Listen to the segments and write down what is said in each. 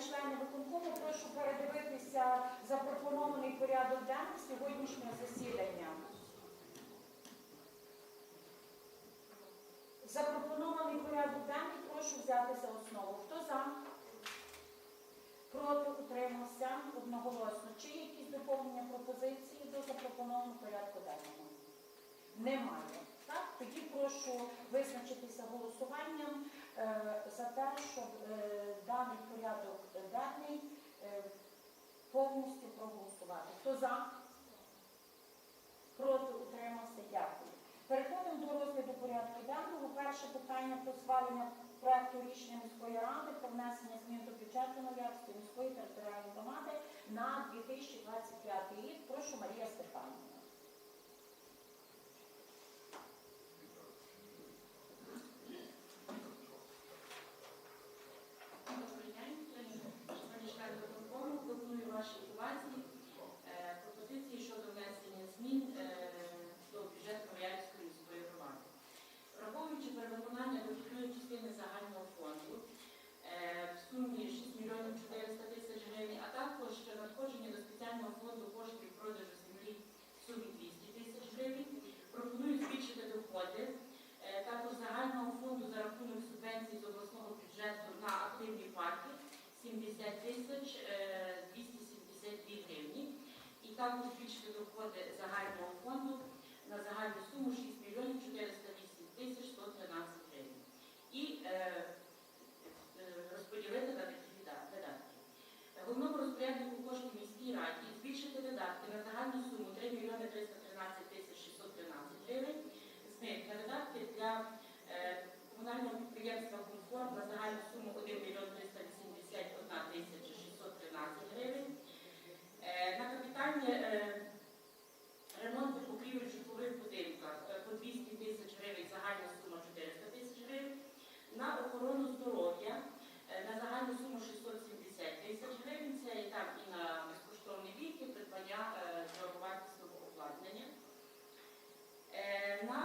члени виконкому, прошу передивитися запропонований порядок денний сьогоднішнього засідання. Запропонований порядок денний прошу взяти за основу. Хто за? Проти утримався одноголосно. Чи якісь доповнення пропозиції до запропонованого порядку денного? Немає. Так, тоді прошу визначитися голосуванням за те, щоб е, даний порядок денний е, повністю проголосувати. Хто за? Проти утримався. Дякую. Переходимо до розгляду порядку денного. Перше питання про схвалення проекту рішення міської ради про внесення змін до бюджету Нов'ярської міської територіальної громади на 2025 рік. Прошу Марія Степанівна. Добрий день, шановні члени виконкому. Пропоную вашій увазі е, пропозиції щодо внесення змін е, до бюджету Рояльської міської громади. Враховуючи перевиконання дохідної частини загального фонду е, в сумі 6 мільйонів 400 тисяч гривень, а також надходження до спеціального фонду коштів продажу землі в сумі 200 тисяч гривень, пропоную збільшити доходи е, також загального фонду за рахунок субвенцій з обласного бюджету на активні парки 70 тисяч е, 272 гривні. І також збільшити доходи загального фонду на загальну суму 6 мільйонів 408 тисяч 113 гривень. І е, е, розподілити на такі вида- видатки. Головному розпоряднику коштів міській раді збільшити видатки на загальну суму 3 мільйони 313 тисяч 613 гривень. З них на видатки для е, комунального підприємства «Комфорт» на загальну суму 1 мільйон 381 тисяча 613 гривень. Е, На капітальні е, ремонти покрівель в житлових будинках е, по 200 тисяч гривень, загальна сума 400 тисяч гривень. На охорону здоров'я е, на загальну суму 670 тисяч гривень. Це і там і на безкоштовні ліки, придбання е, дороговартісного обладнання. Е, На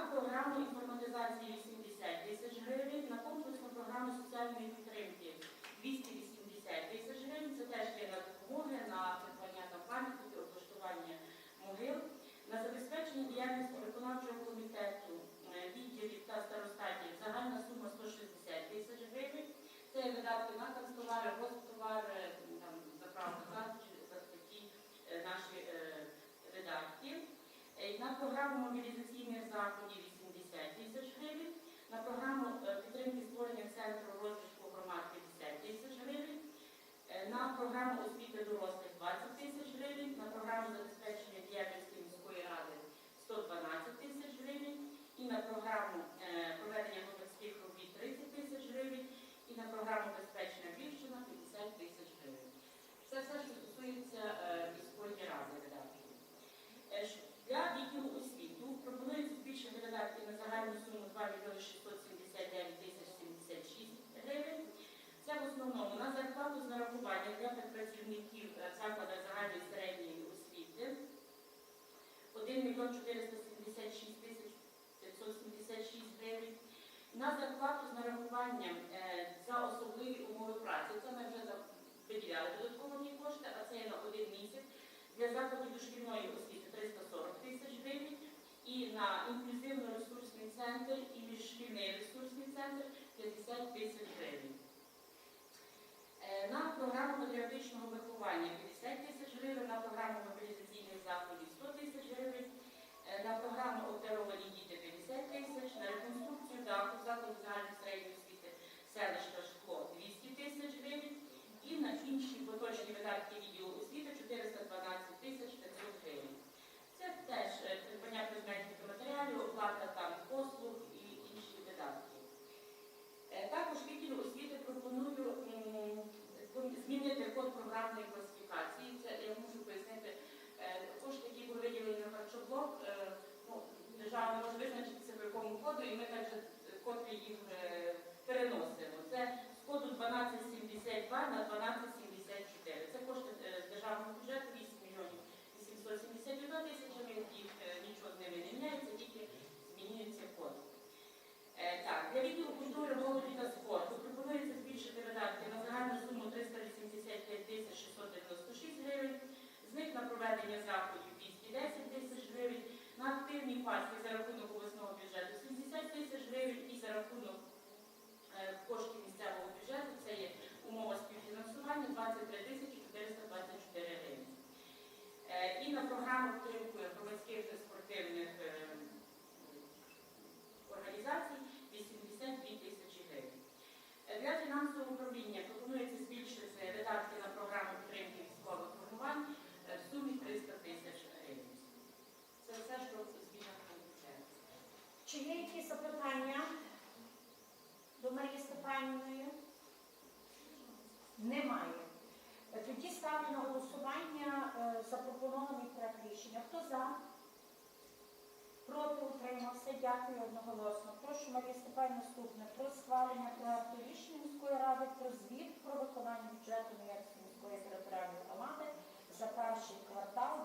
програму інформатизації 80 тисяч гривень, на комплексну програму соціальної підтримки 280 тисяч гривень. Це теж є на допомоги, на придбання там пам'ятки, облаштування могил, на забезпечення діяльності виконавчого комітету, е, відділів та старостатів загальна сума 160 тисяч гривень. Це видатки на канцтовари, гостовари, там, заправка за такі е, наші е, видатки. Е, На програму мобілізаційних заходів 80 тисяч гривень, на програму е, підтримки створення центру розвитку громад 50 тисяч гривень, е, на програму освіти дорослих 20 тисяч гривень, на програму забезпечення діяльності міської ради 112 тисяч гривень, і на програму е, проведення громадських робіт 30 тисяч гривень, і на програму Безпечна Львівщина 50 тисяч гривень. Це все, що стосується е, міської ради видатків. Е, ш- Для відділу освіту пропонується збільшити видатки на загальну суму 2 мільйони 679 тисяч 76 гривень. Це в основному на зарплату з нарахування для працівників е, в закладах загальної середньої освіти 1 мільйон 476 тисяч 576 гривень. На зарплату з нарахуванням е, за особливі умови праці. Це ми вже за- виділяли додаткові кошти, а це є на один місяць. Для закладів дошкільної освіти 340 тисяч гривень. І на інклюзивно-ресурсний центр і міжшкільний ресурсний центр 50 тисяч гривень. Е, На програму патріотичного виховання 50 тисяч гривень, на програму мобілізаційних заходів 100 тисяч гривень, е, на програму обдаровані діти 50 тисяч, на реконструкцію даху закладу загальної середньої освіти селища рахунок обласного бюджету 70 тисяч гривень і за рахунок е, коштів місцевого бюджету це є умова співфінансування 23 тисячі 424 гривень. І на програму підтримки громадських спортивних. Е, запитання до Марії Степанівної? Немає. Тоді ставлю на голосування е, запропонований проект рішення. Хто за? Проти утримався. Дякую одноголосно. Прошу Марія Степанівна наступне про схвалення проекту рішення міської ради про звіт про виконання бюджету Нієрської міської територіальної громади за перший квартал.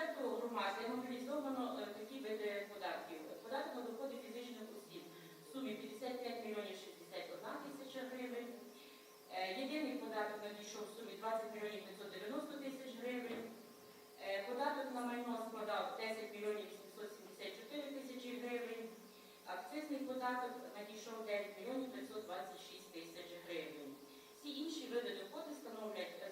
бюджету громади мобілізовано е, такі види податків. Податок на доходи фізичних осіб в сумі 55 мільйонів 61 тисяча гривень. Е, єдиний податок надійшов в сумі 20 мільйонів 590 тисяч гривень. Е, податок на майно складав 10 мільйонів 774 тисячі гривень. Акцизний податок надійшов 9 мільйонів 526 тисяч гривень. Всі інші види доходу становлять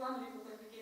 план рекультативних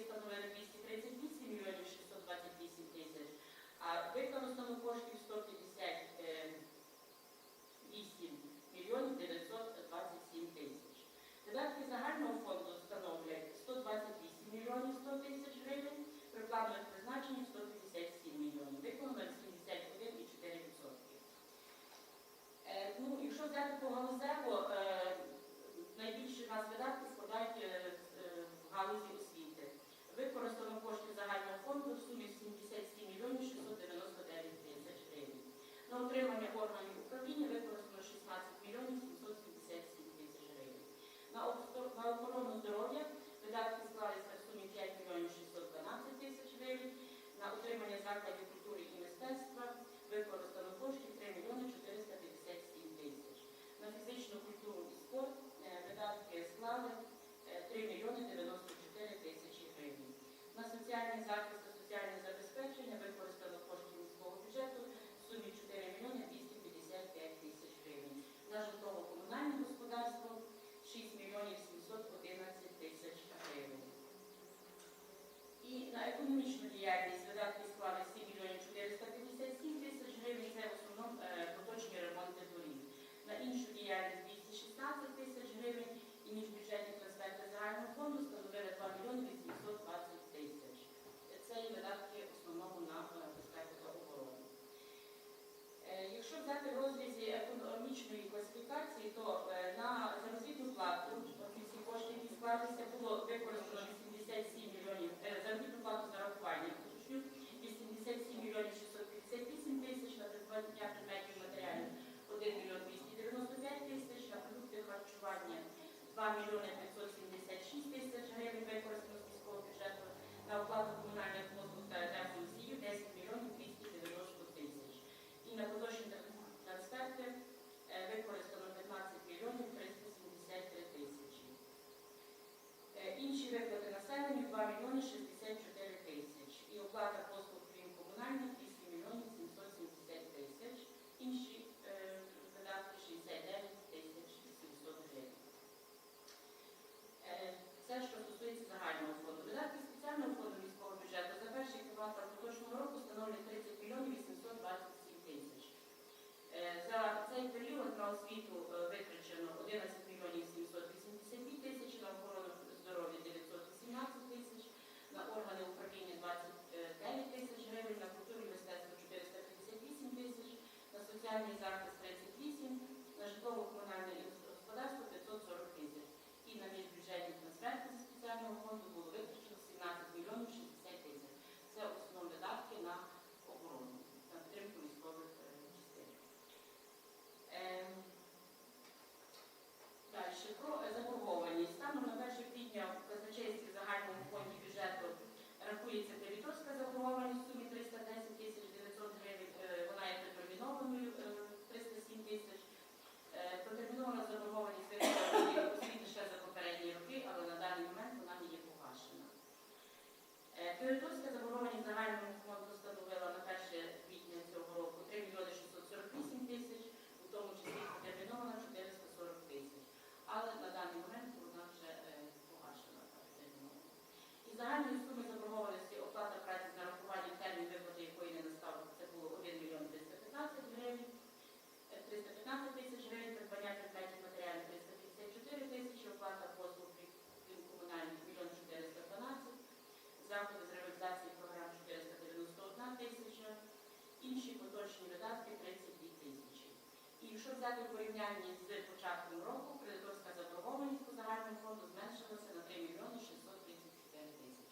у порівнянні з початком року кредиторська заборгованість по загальному фонду зменшилася на 3 мільйони 635 тисяч.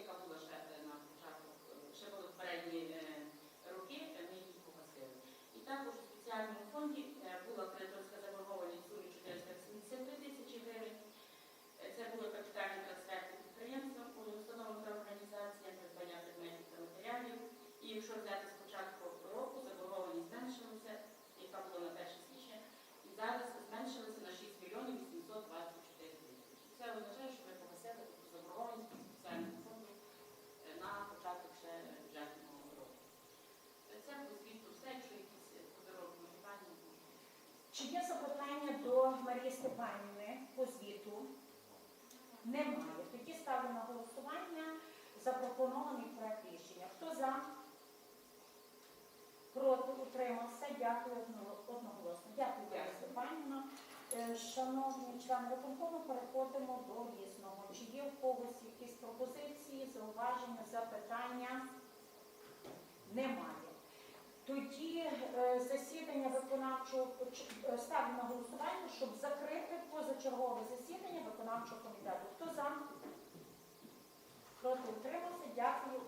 Яка була ще е, на початку, е, ще були попередні е, роки, ми їх погасили. І також у спеціальному фонді. Марії Степанівни по звіту немає. Тоді ставлю на голосування запропонований проект рішення. Хто за? Проти утримався. Дякую одноголосно. Дякую, Марія Степанівна. Е, шановні члени виконкому, переходимо до різного. Чи є в когось якісь пропозиції, зауваження, запитання? Немає. Тоді е, засідання виконавчого е, ставимо на голосування, щоб закрити позачергове засідання виконавчого комітету. Хто за? Проти утримався? Дякую.